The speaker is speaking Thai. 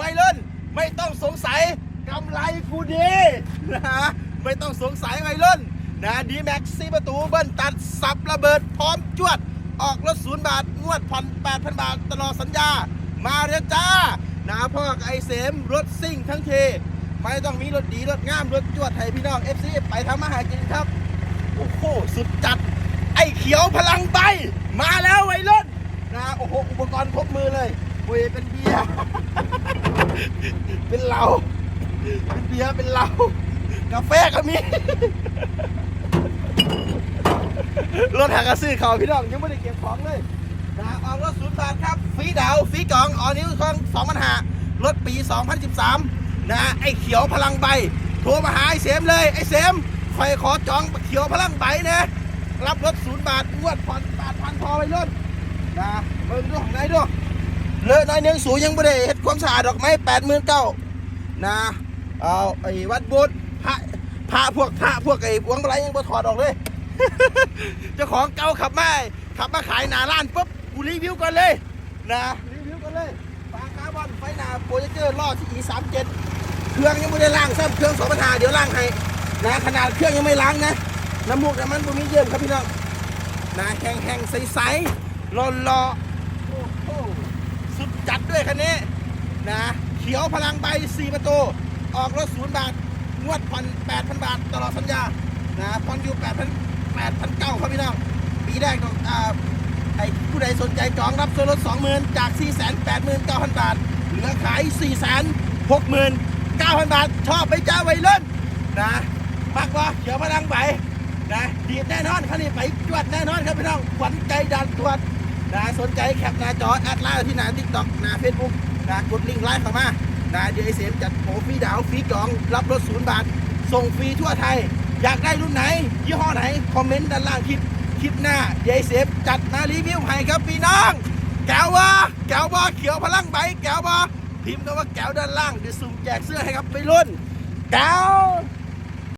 วัยรุ่นไม่ต้องสงสัยกำไรกูดีนะฮะไม่ต้องสงสัยวัยรุ่นนะดีแม็กซี่ประตูเบิ้ลตัดสับระเบิดพร้อมจวด ออกรถศูนย์บาทงวดผ่อนแปดพันบาทตลอดสัญญา มาเรียจ้านะพ่อไอเสมรถซิ่งทั้งเทไม่ต้องมีรถดีรถงามรถจวดไทยพี่น้องเอฟซีไปทำมาหากินครับ โอ้โห สุดจัด ไอเขียวพลังไปมาแล้วไวรุ่นนะโอ้โห อุปกรณ์ครบมือเลย เวยเป็นเบียร์ เป็นเหล้าเป็นเบียร์เป็นเหล้ากาแฟก็มี รถหากระซื้อเขาพี่น้องยังไม่ได้เก็บของเลยนะออกรถศูนย์บาทครับฟรีดาวฟรีกล่องออนิ้วของสองพันหารถปี 2013 นะไอ้เขียวพลังใบ โทรมาหาไอ้เสมเลย ไอ้เสมคอยขอจองเขียวพลังใบนะ รับรถศูนย์บาทงวดผ่อนแปดพันพอไปรุ่นนะเบิ่งดูของไหนดู เลอะน้อยเนื้องสูงยังไม่ได้เฮ็ดความสะอาดดอกไม้แปดหมื่นเก้านะเอาไอ้วัดบุตรพระพระพวกพระพวกไอ้พวงมาลัยยังบ่ถอดออกเลยเจ้าของเก่าขับมาขับมาขายหน้าร้านปุ๊บกูรีวิวก่อนเลยนะรีวิวก่อนเลยฟางคาร์บอนไฟหน้าโปรเจคเตอร์ล่อที่ E 3 7เครื่องยังไม่ได้ล้างซ้ำเครื่องสองปัญหาเดี๋ยวล้างให้นะขนาดเครื่องยังไม่ล้างนะน้ำมูกน้ำมันบ่มีเยี่มครับพี่น้องนะแห้งแห้งๆใสๆรอรอๆโอ้โห สุดจัดด้วยคันนี้นะเขียวพลังใบ 4 ประตู ออกรถศูนย์บาท งวดผ่อน8,000 บาท ตลอดสัญญานะผ่อนอยู่8,000 8,009ครับพี่น้อง ปีแรกต้องอ่าไอ้ผู้ใดสนใจจองรับส่วนลด20,000 จาก 489,000 บาท เหลือขาย 469,000 บาท ชอบไปจ้าวัยรุ่นนะมักว่าเขียวพลังใบนะดีแน่นอนคันนี้ไปจวดแน่นอนครับพี่น้องขวัญใจดันตรวจ นะสนใจแคปนาจอแอดไลน์ที่นาทิกตอกนาเฟซบุ๊กนะกดลิงก์ไลน์เข้ามานะเดี๋ยวไอเสมจัดโปรฟรีดาวฟรีจองรับรถศูนย์บาท ส่งฟรีทั่วไทย อยากได้รุ่นไหน ยี่ห้อไหน คอมเมนต์ด้านล่างคลิป คลิปหน้าเดี๋ยวไอเสมจัดมารีวิวให้ครับพี่น้องแก้ววะแก้วบอเขียวพลังใบแก้วบอพิมพ์คำว่าแก้วด้านล่างเดี๋ยวสุ่มแจกเสื้อให้ครับไปรุ่นแก้ว